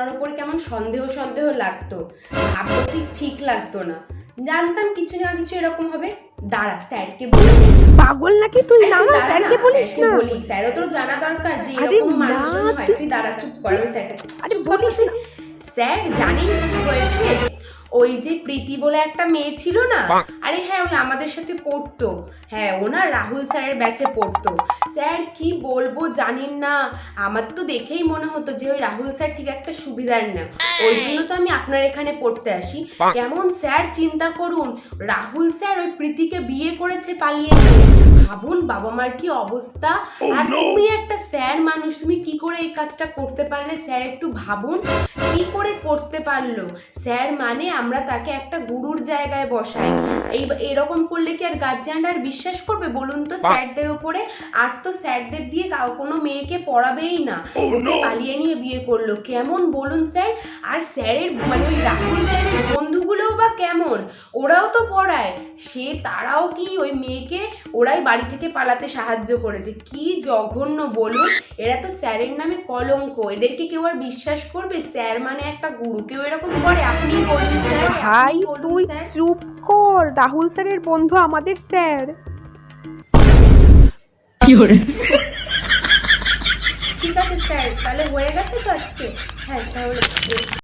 ওনার ওপর কেমন সন্দেহ সন্দেহ লাগতো। ভাবতে ঠিক লাগতো না। জানতাম কিছু না কিছু এরকম হবে। দাঁড়া স্যারকে বলি। পাগল নাকি তুই? না না স্যারকে বলিস না। বলি। স্যারও জানা দরকার যে এরকম মানুষজন হয় তুই- দাঁড়া চুপ কর আমি স্যারকে আরে বলিস স্যার জানেন কি হয়েছে? ওই যে প্রীতি বলে একটা মেয়ে ছিল না? আরে হ্যাঁ ওই আমাদের সাথে পড়তো। হ্যাঁ ও না রাহুল স্যারের ব্যাচে পড়তো। স্যার কি বলব জানেন না? আমার তো দেখেই মনে হতো যে ওই রাহুল স্যার ঠিক একটা সুবিধার না। ওই জন্য তো আমি আপনার এখানে পড়তে আসি। কেমন স্যার চিন্তা করুন। রাহুল স্যার ওই প্রীতিকে বিয়ে করেছে পালিয়ে ভাবুন বাবা মার কি অবস্থা? আর তুমি একটা স্যার মানুষ তুমি কি করে এই কাজটা করতে পারলে? স্যার একটু ভাবুন কি করে করতে পারল? স্যার মানে আমরা তাকে একটা গুরুর জায়গায় বসাই। এই এরকম করলে কি আর গার্জিয়ান আর বিশ্বাস করবে? বলুন তো স্যারদের উপরে। আর তো স্যারদের দিয়ে কাউ কোনো মেয়েকে পড়াবেই না। ওকে পালিয়ে নিয়ে বিয়ে করল। কেমন? বলুন স্যার। আর স্যারের মানে ওই রাহুল স্যারের বন্ধুগুলোও বা কেমন? ওরাও তো পড়ায়। সে তারাও কি ওই মেয়েকে ওরাই বাড়ি থেকে পালাতে সাহায্য করেছে। কি জঘন্য বলুন এরা তো স্যারের নামে কলঙ্ক। এদেরকে কেউ আর বিশ্বাস করবে? স্যার মানে একটা গুরু। কেউ এরকম করে? আপনি বলুন স্যার। ভাই তুই চুপ কর। রাহুল স্যারের বন্ধু আমাদের স্যার। ঠিক আছে স্যার। তাহলে হয়ে গেছে তো আজকে? হ্যাঁ তাহলে।